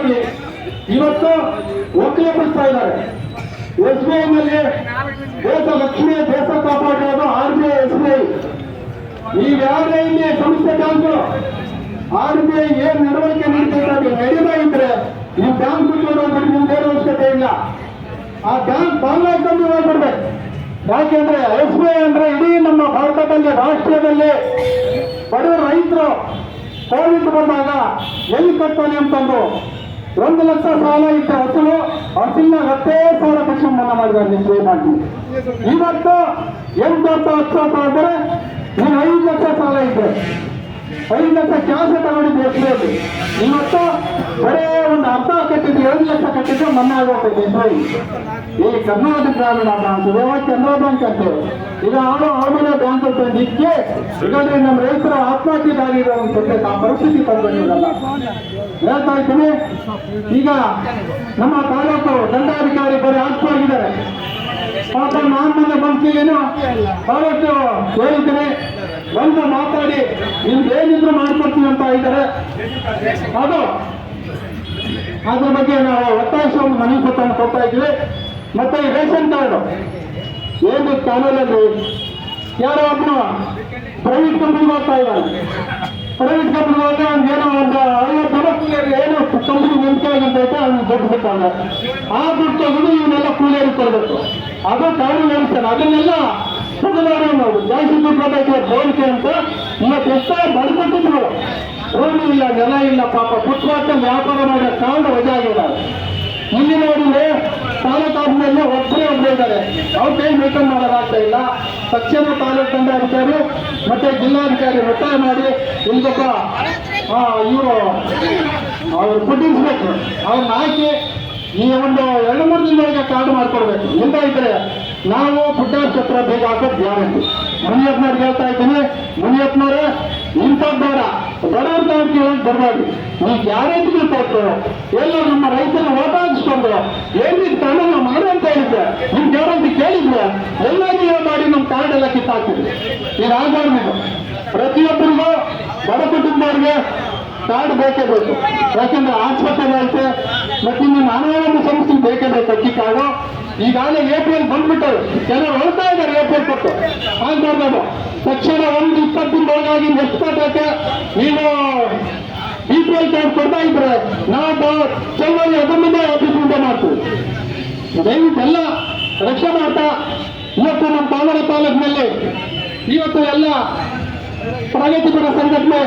ಹಾಕಿ ಇವತ್ತು ಬಿಡ್ತಾ ಇದ್ದಾರೆ. ಎಸ್ ಬಿ ಐನಲ್ಲಿ ದೇಶ ಲಕ್ಷ್ಮಿ, ದೇಶ ಕಾಪಾಡಿರೋದು R B I S B I ಈಗ ಯಾರೇ ಇಲ್ಲಿ ಸಂಸ್ಥೆ ಬ್ಯಾಂಕು ಆರ್ ಬಿ ಐ ಏನ್ ನಡವಳಿಕೆ ಮಾಡ್ತಾ ಅದು ನಡೀತಾ ಇದ್ರೆ ಈ ಬ್ಯಾಂಕ್ ನಿಮ್ಗೆ ಏನೋ ಅವಶ್ಯಕತೆ ಇಲ್ಲ. ಆ ಬ್ಯಾಂಕ್ ಬಾಂಗ್ಲಾಕೊಂಡು ಮಾಡ್ಬಿಡ್ಬೇಕು ಯಾಕೆಂದ್ರೆ ಎಸ್ ಬಿ ಐ ಅಂದ್ರೆ ಇಡೀ ನಮ್ಮ ಭಾರತದಲ್ಲಿ, ರಾಷ್ಟ್ರದಲ್ಲಿ ಬಡವ ರೈತರು ಕೋವಿಡ್ ಬಂದಾಗ ಎಲ್ಲಿ ಕಟ್ತಾನೆ ಅಂತಂದು ಒಂದು ಲಕ್ಷ ಸಾಲ ಇಟ್ಟ ಹಸುಳು ಹಸಿನ ಹತ್ತೇ ಸಾಲ ಪಕ್ಷ ಮನ್ನಾ ಮಾಡಿದ್ದಾರೆ ಬಿ ಐ ಇವತ್ತು ಎಂಟು ಹತ್ತು ಹತ್ತು ಸಾವಿರ ಆದರೆ ನೀನು ಐದು ಲಕ್ಷ ಸಾಲ ಇದ್ದೆ ಐದು ಲಕ್ಷ ಕ್ಯಾಶ್ ತಗೊಂಡಿದ್ದು ಎಸ್ ಬಿ ಐ ಇವತ್ತು ಬರೇ ಒಂದು ಅರ್ಧ ಕಟ್ಟಿದ್ದು ಲಕ್ಷ ಆಗುತ್ತೆ ಆಗೋಗ್ತದೆ ಈ ಕರ್ನಾಟಕ ಗ್ರಾಮೀಣ ಬ್ಯಾಂಕ್ ಗೋವಾ ಕೆನರಾ ಬ್ಯಾಂಕ್ ಅಂತ ಈಗ ಆಡೋ ಆಮೇಲೆ ಬ್ಯಾಂಕ್ ಅಂತ ನಿಕ್ಕೆ ಈಗಾಗಲೇ ನಮ್ಮ ರೈತರ ಆತ್ಮಹತ್ಯೆ ಒಂದು ಇರುವಂತ ಆ ಪರಿಸ್ಥಿತಿ ತಂದಿರಲ್ಲ ಹೇಳ್ತಾ ಇದ್ದೀನಿ. ಈಗ ನಮ್ಮ ತಾಲೂಕು ದಂಡಾಧಿಕಾರಿ ಬರೀ ಆಗಿದ್ದಾರೆ ಪಾಪ ನಾನು ಮೊನ್ನೆ ಬಂದ್ಕಿಲ್ಲೇನು ಬಹಳಷ್ಟು ಹೇಳಿದ್ದೀನಿ. ಬಂದು ಮಾತಾಡಿ ನಿಮ್ಗೆ ಏನಿದ್ರು ಮಾಡ್ಕೊಡ್ತೀನಿ ಅಂತ ಇದ್ದಾರೆ. ಅದು ಅದ್ರ ಬಗ್ಗೆ ನಾವು ಒತ್ತಾಯಿಸುವ ಮನವಿ ಪತ್ರವನ್ನು ಕೊಡ್ತಾ ಇದ್ವಿ ಮತ್ತೆ ರೇಷನ್ ಕಾರ್ಡು ಏನು ಕಾನೂನಲ್ಲಿ ಯಾರೋ ಒಬ್ಬನು ಪ್ರೈವೇಟ್ ಕಂಪ್ನಿಗೆ ಮಾಡ್ತಾ ಇದ್ದಾನೆ ಪ್ರೈವೇಟ್ ಕಂಪ್ನಿಗೆ ಹೋದ್ರೆ ಅವ್ನು ಏನೋ ಒಂದು ಐವತ್ತು ಕೂಲಿಯರಿಗೆ ಏನೋ ಕಂಪ್ನಿ ನಂಬಿಕೆ ಐತೆ ಅವ್ನು ದುಡ್ಡು ಬಿಟ್ಟಾನೆ ಆ ದುಡ್ಡು ತೆಗೆದು ಇವನ್ನೆಲ್ಲ ಕೂಲಿಯಲ್ಲಿ ಕೊಡಬೇಕು. ಅದು ಕಾನೂನು ಅನಿಸ್ತಾನೆ ಅದನ್ನೆಲ್ಲ ಬದಲಾವಣೆ ನಾವು ಜಾಸ್ತಿ ದುಡ್ಡು ಬೋರಿಕೆ ಅಂತ ಇವತ್ತು ಎಷ್ಟೋ ಬಡ್ಕೊಟ್ಟಿದ್ರು ರೋಡ್ ಇಲ್ಲ ನೆಲ ಇಲ್ಲ ಪಾಪ. ಫುಟ್ಪಾತ್ ವ್ಯಾಪಾರ ಮಾಡಿದ ಕಾರಣ ವಜಾ ಆಗಿದ್ದಾರೆ ಇಲ್ಲಿ ನೋಡಿದ್ರೆ ತಾಲೂಕಾದ್ಮೇಲೆ ಒಬ್ಬರೇ ಒಬ್ಬರಿದ್ದಾರೆ ಅವ್ರ ಕೈ ಮೇಕನ್ ಮಾಡೋದಾಗ್ತಾ ಇಲ್ಲ. ತಕ್ಷಣ ತಾಲೂಕು ದಂಡಾಧಿಕಾರಿ ಮತ್ತೆ ಜಿಲ್ಲಾಧಿಕಾರಿ ಒತ್ತಾಯ ಮಾಡಿ ಇಲ್ಲಿ ಇವರು ಅವ್ರು ಇನ್ಸ್ಪೆಕ್ಟರ್ ಅವ್ರನ್ನ ಹಾಕಿ ಈ ಒಂದು ಎರಡು ಮೂರು ದಿನದೊಳಗೆ ಕಾರ್ಡ್ ಮಾಡ್ಕೊಡ್ಬೇಕು. ಇಲ್ಲ ಇದ್ರೆ ನಾವು ಹತ್ರ ಬೇಗ ಹಾಕೋದು ಗ್ಯಾರಂಟಿ ಮುನಿಯಪ್ಪನವ್ರಿಗೆ ಹೇಳ್ತಾ ಇದ್ದೀನಿ. ಮುನಿಯಪ್ಪನವ್ರೆ ಇಂಥ ಬೇಡ. ಕೇಳೋದು ಬರಬಾರ್ದು ಈಗ ಯಾರೇ ಕೊಟ್ಟು ಎಲ್ಲ ನಮ್ಮ ರೈತರ ಓಟ ಹಾಕಿಸ್ಕೊಂಡು ಏನಿದ್ ಕಾನೂನು ಮಾಡು ಅಂತ ಹೇಳಿದ್ರೆ ನಿಮ್ ಯಾರಂತ ಕೇಳಿದ್ರೆ ಎಲ್ಲ ನೀವು ಮಾಡಿ ನಮ್ಮ ಕಾರ್ಡ್ ಎಲ್ಲ ಕಿತ್ತಾಕ್ತಿದ್ರಿ ಇದು ಆಗಬಾರ್ದು ಪ್ರತಿಯೊಬ್ಬರಿಗೂ ಬಡ ಕುಟುಂಬವ್ರಿಗೆ ಕಾರ್ಡ್ ಬೇಕೇ ಬೇಕು. ಯಾಕಂದ್ರೆ ಆಸ್ಪತ್ರೆ ಐತೆ ಮತ್ತೆ ನಿಮ್ಮ ಅನಾರೋಗ್ಯ ಸಮಸ್ಯೆ ಬೇಕೇ ಬೇಕು ಅಕ್ಕಿ ಕಾರ್ಡು ಈಗಾಗಲೇ ಎ ಪಿ ಎಲ್ ಬಂದ್ಬಿಟ್ಟರು ಕೆಲವರು ಹೇಳ್ತಾ ಇದ್ದಾರೆ ಎ ಪಿ ಎಲ್ ಕೊಟ್ಟು ಆಗ್ಬಾರ್ದು ತಕ್ಷಣ ಒಂದು ಇಪ್ಪತ್ತು ಒಳಗಾಗಿ ನೆಕ್ಸ್ಪಟ್ಟಕ್ಕೆ ನೀವು ಬಿ ಎಲ್ ಕಾರ್ಡ್ ಕೊಡ್ತಾ ಇದ್ರೆ ನಾವು ಚೌವಲ್ಲಿ ಅದನ್ನೇ ಆಫೀಸ್ ಮುಂದೆ ಮಾಡ್ತೀವಿ ದಯವಿಟ್ಟು ಎಲ್ಲ ರಕ್ಷಣೆ ಮಾಡ್ತಾ, ಇವತ್ತು ನಮ್ಮ ಕಾಮರ ತಾಲೂಕಿನಲ್ಲಿ ಇವತ್ತು ಎಲ್ಲ ಪ್ರಗತಿಪರ ಸಂಘಟನೆ